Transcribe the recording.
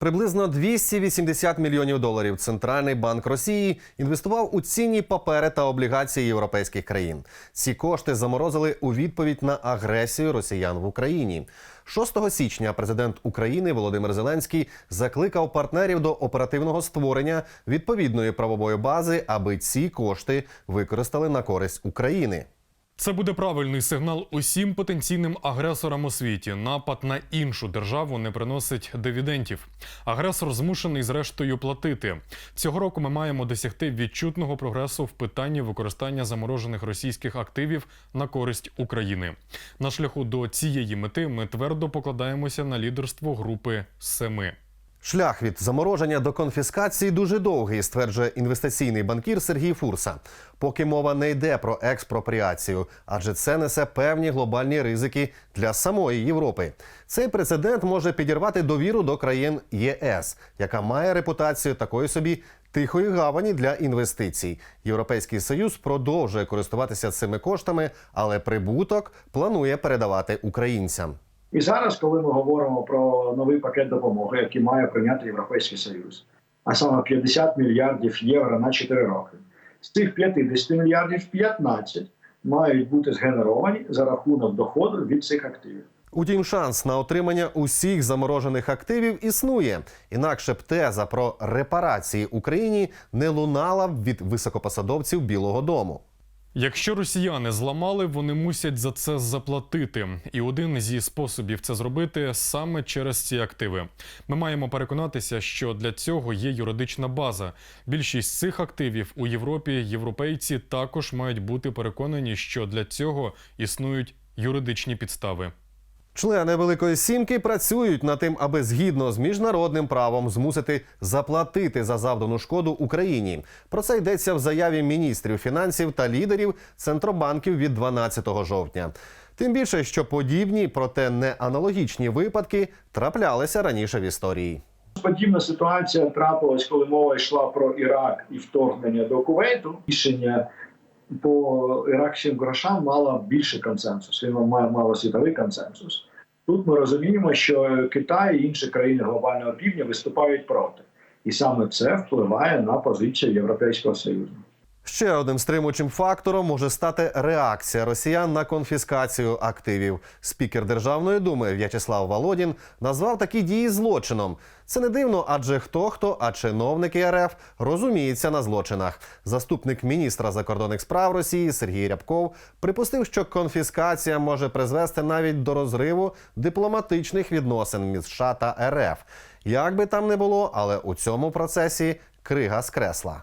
Приблизно 280 мільйонів доларів Центральний банк Росії інвестував у цінні папери та облігації європейських країн. Ці кошти заморозили у відповідь на агресію росіян в Україні. 6 січня президент України Володимир Зеленський закликав партнерів до оперативного створення відповідної правової бази, аби ці кошти використали на користь України. Це буде правильний сигнал усім потенційним агресорам у світі. Напад на іншу державу не приносить дивідендів. Агресор змушений зрештою платити. Цього року ми маємо досягти відчутного прогресу в питанні використання заморожених російських активів на користь України. На шляху до цієї мети ми твердо покладаємося на лідерство групи семи. Шлях від замороження до конфіскації дуже довгий, стверджує інвестиційний банкір Сергій Фурса. Поки мова не йде про експропріацію, адже це несе певні глобальні ризики для самої Європи. Цей прецедент може підірвати довіру до країн ЄС, яка має репутацію такої собі тихої гавані для інвестицій. Європейський союз продовжує користуватися цими коштами, але прибуток планує передавати українцям. І зараз, коли ми говоримо про новий пакет допомоги, який має прийняти Європейський Союз, а саме 50 мільярдів євро на 4 роки, з цих 50 мільярдів 15 мають бути згенеровані за рахунок доходу від цих активів. Утім, шанс на отримання усіх заморожених активів існує. Інакше б теза про репарації Україні не лунала б від високопосадовців Білого Дому. Якщо росіяни зламали, вони мусять за це заплатити. І один зі способів це зробити саме через ці активи. Ми маємо переконатися, що для цього є юридична база. Більшість цих активів у Європі європейці також мають бути переконані, що для цього існують юридичні підстави. Члени Великої Сімки працюють над тим, аби згідно з міжнародним правом змусити заплатити за завдану шкоду Україні. Про це йдеться в заяві міністрів фінансів та лідерів центробанків від 12 жовтня. Тим більше, що подібні, проте не аналогічні випадки траплялися раніше в історії. Подібна ситуація трапилась, коли мова йшла про Ірак і вторгнення до Кувейту. Рішення по іракським грошам мало більший консенсус. Він має мало світовий консенсус. Тут ми розуміємо, що Китай і інші країни глобального півдня виступають проти, і саме це впливає на позицію Європейського союзу. Ще одним стримуючим фактором може стати реакція росіян на конфіскацію активів. Спікер Державної думи В'ячеслав Володін назвав такі дії злочином. Це не дивно, адже хто хто, а чиновники РФ розуміються на злочинах. Заступник міністра закордонних справ Росії Сергій Рябков припустив, що конфіскація може призвести навіть до розриву дипломатичних відносин між США та РФ. Як би там не було, але у цьому процесі крига скресла.